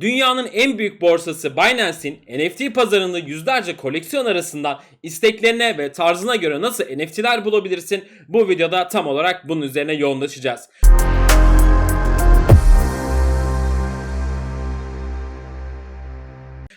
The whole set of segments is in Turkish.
Dünyanın en büyük borsası Binance'in NFT pazarında yüzlerce koleksiyon arasından isteklerine ve tarzına göre nasıl NFT'ler bulabilirsin? Bu videoda tam olarak bunun üzerine yoğunlaşacağız.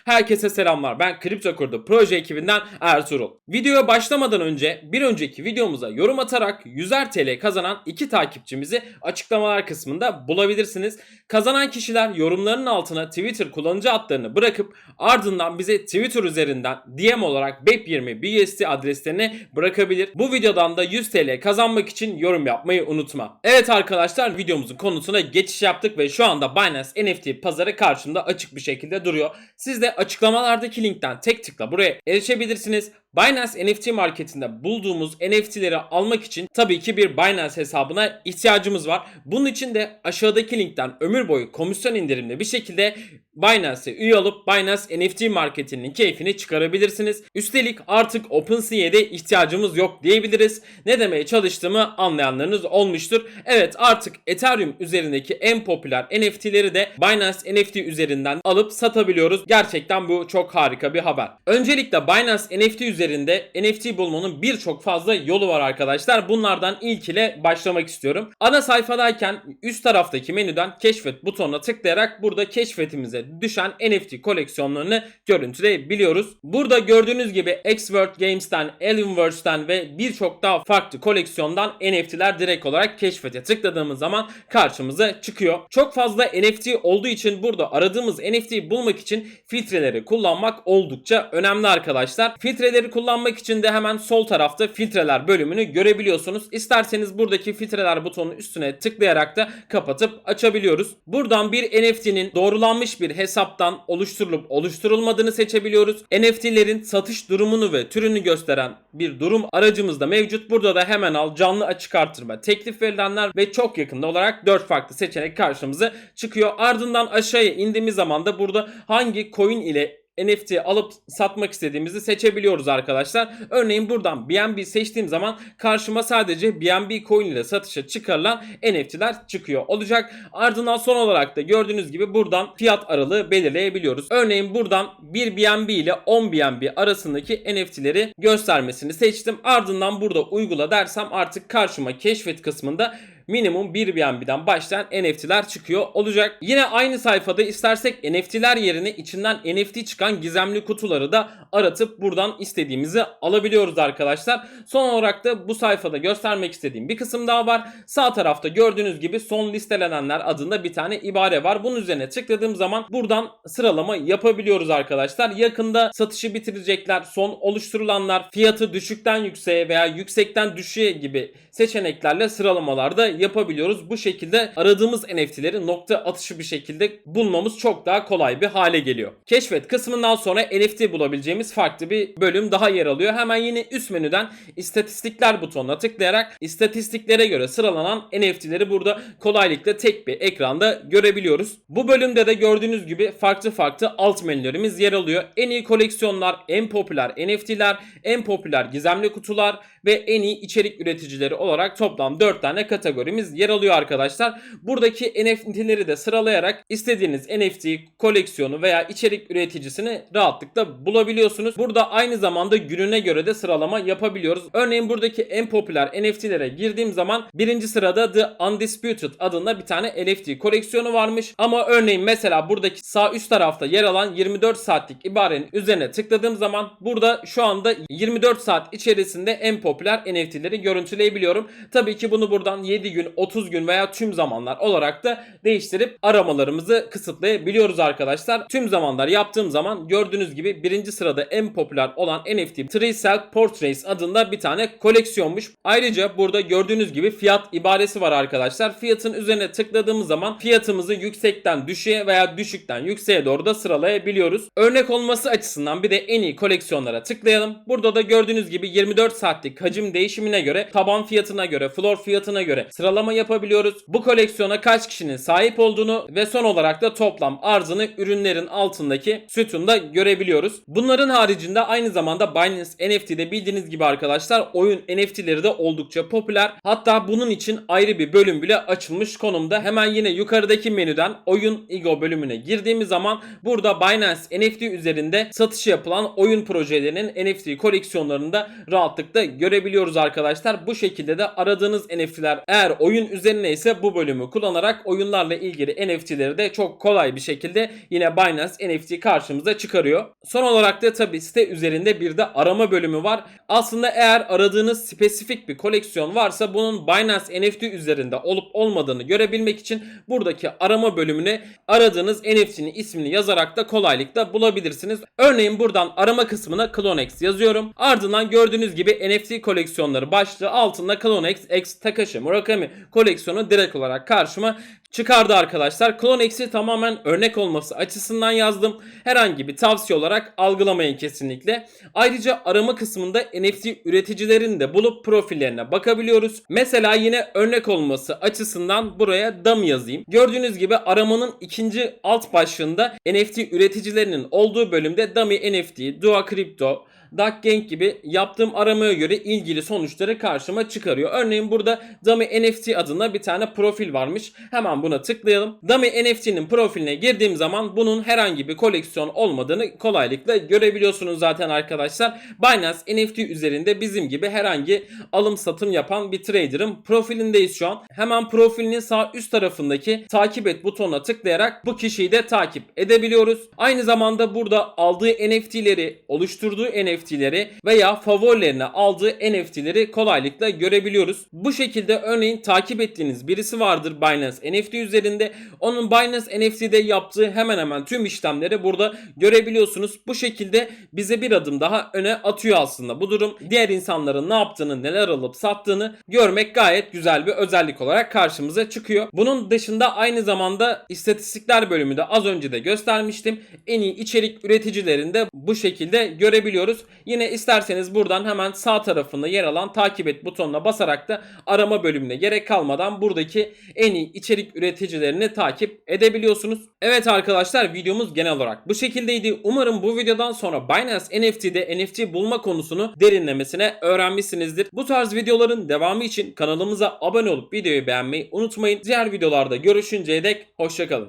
Herkese selamlar. Ben Kripto Kurdu proje ekibinden Ertuğrul. Videoya başlamadan önce bir önceki videomuza yorum atarak 100'er TL kazanan iki takipçimizi açıklamalar kısmında bulabilirsiniz. Kazanan kişiler yorumlarının altına Twitter kullanıcı adlarını bırakıp ardından bize Twitter üzerinden DM olarak BEP20 BUSD adreslerini bırakabilir. Bu videodan da 100 TL kazanmak için yorum yapmayı unutma. Evet arkadaşlar videomuzun konusuna geçiş yaptık ve şu anda Binance NFT pazarı karşımda açık bir şekilde duruyor. Siz de açıklamalardaki linkten tek tıkla buraya erişebilirsiniz. Binance NFT marketinde bulduğumuz NFT'leri almak için tabii ki bir Binance hesabına ihtiyacımız var. Bunun için de aşağıdaki linkten ömür boyu komisyon indirimli bir şekilde Binance'e üye olup Binance NFT marketinin keyfini çıkarabilirsiniz. Üstelik artık OpenSea'ye de ihtiyacımız yok diyebiliriz. Ne demeye çalıştığımı anlayanlarınız olmuştur. Evet artık Ethereum üzerindeki en popüler NFT'leri de Binance NFT üzerinden alıp satabiliyoruz. Gerçekten bu çok harika bir haber. Öncelikle Binance NFT üzerinde NFT bulmanın birçok fazla yolu var arkadaşlar. Bunlardan ilk ile başlamak istiyorum. Ana sayfadayken üst taraftaki menüden keşfet butonuna tıklayarak burada keşfetimize düşen NFT koleksiyonlarını görüntüleyebiliyoruz. Burada gördüğünüz gibi Xworld Games'ten, Alienverse'den ve birçok daha farklı koleksiyondan NFT'ler direkt olarak keşfete tıkladığımız zaman karşımıza çıkıyor. Çok fazla NFT olduğu için burada aradığımız NFT'yi bulmak için filtreleri kullanmak oldukça önemli arkadaşlar. Filtreleri kullanmak için de hemen sol tarafta filtreler bölümünü görebiliyorsunuz. İsterseniz buradaki filtreler butonun üstüne tıklayarak da kapatıp açabiliyoruz. Buradan bir NFT'nin doğrulanmış bir hesaptan oluşturulup oluşturulmadığını seçebiliyoruz. NFT'lerin satış durumunu ve türünü gösteren bir durum aracımız da mevcut. Burada da hemen al canlı açık artırma teklif verilenler ve çok yakında olarak 4 farklı seçenek karşımıza çıkıyor. Ardından aşağıya indiğimiz zaman da burada hangi coin ile NFT alıp satmak istediğimizi seçebiliyoruz arkadaşlar. Örneğin buradan BNB seçtiğim zaman karşıma sadece BNB coin ile satışa çıkarılan NFT'ler çıkıyor olacak. Ardından son olarak da gördüğünüz gibi buradan fiyat aralığı belirleyebiliyoruz. Örneğin buradan 1 BNB ile 10 BNB arasındaki NFT'leri göstermesini seçtim. Ardından burada uygula dersem artık karşıma keşfet kısmında minimum 1 BNB'den başlayan NFT'ler çıkıyor olacak. Yine aynı sayfada istersek NFT'ler yerine içinden NFT çıkan gizemli kutuları da aratıp buradan istediğimizi alabiliyoruz arkadaşlar. Son olarak da bu sayfada göstermek istediğim bir kısım daha var. Sağ tarafta gördüğünüz gibi son listelenenler adında bir tane ibare var. Bunun üzerine tıkladığım zaman buradan sıralama yapabiliyoruz arkadaşlar. Yakında satışı bitirecekler, son oluşturulanlar, fiyatı düşükten yükseğe veya yüksekten düşüğe gibi seçeneklerle sıralamalarda yapabiliyoruz. Bu şekilde aradığımız NFT'leri nokta atışı bir şekilde bulmamız çok daha kolay bir hale geliyor. Keşfet kısmından sonra NFT bulabileceğimiz farklı bir bölüm daha yer alıyor. Hemen yine üst menüden istatistikler butonuna tıklayarak istatistiklere göre sıralanan NFT'leri burada kolaylıkla tek bir ekranda görebiliyoruz. Bu bölümde de gördüğünüz gibi farklı farklı alt menülerimiz yer alıyor. En iyi koleksiyonlar, en popüler NFT'ler, en popüler gizemli kutular ve en iyi içerik üreticileri olarak toplam 4 tane kategorimiz yer alıyor arkadaşlar. Buradaki NFT'leri de sıralayarak istediğiniz NFT koleksiyonu veya içerik üreticisini rahatlıkla bulabiliyorsunuz. Burada aynı zamanda gününe göre de sıralama yapabiliyoruz. Örneğin buradaki en popüler NFT'lere girdiğim zaman birinci sırada The Undisputed adında bir tane NFT koleksiyonu varmış. Ama örneğin mesela buradaki sağ üst tarafta yer alan 24 saatlik ibarenin üzerine tıkladığım zaman burada şu anda 24 saat içerisinde en popüler NFT'leri görüntüleyebiliyorum. Tabii ki bunu buradan 7 gün, 30 gün veya tüm zamanlar olarak da değiştirip aramalarımızı kısıtlayabiliyoruz arkadaşlar. Tüm zamanlar yaptığım zaman gördüğünüz gibi birinci sırada en popüler olan NFT Three Self Portraits adında bir tane koleksiyonmuş. Ayrıca burada gördüğünüz gibi fiyat ibaresi var arkadaşlar. Fiyatın üzerine tıkladığımız zaman fiyatımızı yüksekten düşüğe veya düşükten yükseğe doğru da sıralayabiliyoruz. Örnek olması açısından bir de en iyi koleksiyonlara tıklayalım. Burada da gördüğünüz gibi 24 saatlik hacim değişimine göre, taban fiyatına göre, floor fiyatına göre sıralama sıralama yapabiliyoruz. Bu koleksiyona kaç kişinin sahip olduğunu ve son olarak da toplam arzını ürünlerin altındaki sütunda görebiliyoruz. Bunların haricinde aynı zamanda Binance NFT'de bildiğiniz gibi arkadaşlar oyun NFT'leri de oldukça popüler. Hatta bunun için ayrı bir bölüm bile açılmış konumda. Hemen yine yukarıdaki menüden oyun IGO bölümüne girdiğimiz zaman burada Binance NFT üzerinde satışı yapılan oyun projelerinin NFT koleksiyonlarında rahatlıkla görebiliyoruz arkadaşlar. Bu şekilde de aradığınız NFT'ler eğer oyun üzerine ise bu bölümü kullanarak oyunlarla ilgili NFT'leri de çok kolay bir şekilde yine Binance NFT karşımıza çıkarıyor. Son olarak da tabi site üzerinde bir de arama bölümü var. Aslında eğer aradığınız spesifik bir koleksiyon varsa bunun Binance NFT üzerinde olup olmadığını görebilmek için buradaki arama bölümüne aradığınız NFT'nin ismini yazarak da kolaylıkla bulabilirsiniz. Örneğin buradan arama kısmına CloneX yazıyorum. Ardından gördüğünüz gibi NFT koleksiyonları başlığı altında CloneX X Takashi Murakami koleksiyonu direkt olarak karşıma çıkardı arkadaşlar. CloneX'i tamamen örnek olması açısından yazdım. Herhangi bir tavsiye olarak algılamayın kesinlikle. Ayrıca arama kısmında NFT üreticilerini de bulup profillerine bakabiliyoruz. Mesela yine örnek olması açısından buraya DAM yazayım. Gördüğünüz gibi aramanın ikinci alt başlığında NFT üreticilerinin olduğu bölümde Dummy NFT, Dua Crypto, Duck Gang gibi yaptığım aramaya göre ilgili sonuçları karşıma çıkarıyor. Örneğin burada Dummy NFT adında bir tane profil varmış. Hemen buna tıklayalım. Dummy NFT'nin profiline girdiğim zaman bunun herhangi bir koleksiyon olmadığını kolaylıkla görebiliyorsunuz zaten arkadaşlar. Binance NFT üzerinde bizim gibi herhangi alım satım yapan bir trader'ın profilindeyiz şu an. Hemen profilinin sağ üst tarafındaki takip et butonuna tıklayarak bu kişiyi de takip edebiliyoruz. Aynı zamanda burada aldığı NFT'leri, oluşturduğu NFT'leri veya favorilerine aldığı NFT'leri kolaylıkla görebiliyoruz. Bu şekilde örneğin takip ettiğiniz birisi vardır Binance NFT üzerinde. Onun Binance NFT'de yaptığı hemen hemen tüm işlemleri burada görebiliyorsunuz. Bu şekilde bize bir adım daha öne atıyor aslında. Bu durum diğer insanların ne yaptığını, neler alıp sattığını görmek gayet güzel bir özellik olarak karşımıza çıkıyor. Bunun dışında aynı zamanda istatistikler bölümünde az önce de göstermiştim. En iyi içerik üreticilerini de bu şekilde görebiliyoruz. Yine isterseniz buradan hemen sağ tarafında yer alan takip et butonuna basarak da arama bölümüne gerek kalmadan buradaki en iyi içerik üreticilerini takip edebiliyorsunuz. Evet arkadaşlar videomuz genel olarak bu şekildeydi. Umarım bu videodan sonra Binance NFT'de NFT bulma konusunu derinlemesine öğrenmişsinizdir. Bu tarz videoların devamı için kanalımıza abone olup videoyu beğenmeyi unutmayın. Diğer videolarda görüşünceye dek hoşçakalın.